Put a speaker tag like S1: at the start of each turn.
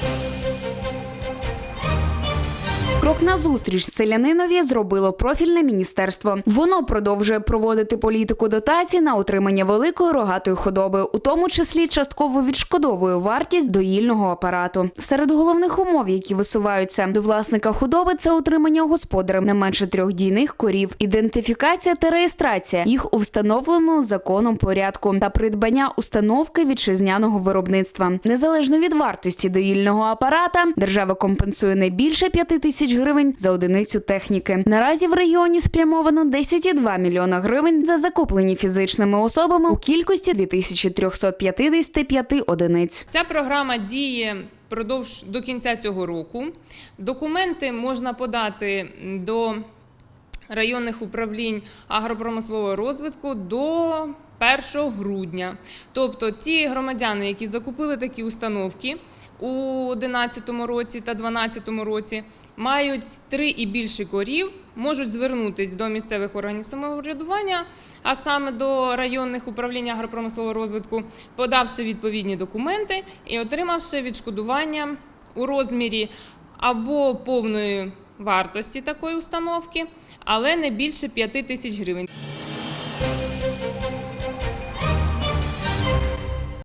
S1: Thank you. Крок назустріч селянинові зробило профільне міністерство. Воно продовжує проводити політику дотацій на утримання великої рогатої худоби, у тому числі частково відшкодовує вартість доїльного апарату. Серед головних умов, які висуваються до власника худоби, це утримання господарем не менше трьох дійних корів, ідентифікація та реєстрація їх у встановленому законом порядку та придбання установки вітчизняного виробництва. Незалежно від вартості доїльного апарата, держава компенсує не більше 5 тисяч гривень за одиницю техніки. Наразі в регіоні спрямовано 10,2 мільйона гривень за закуплені фізичними особами у кількості 2355 одиниць.
S2: Ця програма діє продовж до кінця цього року. Документи можна подати до районних управлінь агропромислового розвитку до 1 грудня. Тобто ті громадяни, які закупили такі установки у 2011 році та 2012 році, мають три і більше корів, можуть звернутися до місцевих органів самоврядування, а саме до районних управлінь агропромислового розвитку, подавши відповідні документи і отримавши відшкодування у розмірі або повної вартості такої установки, але не більше 5 тисяч гривень.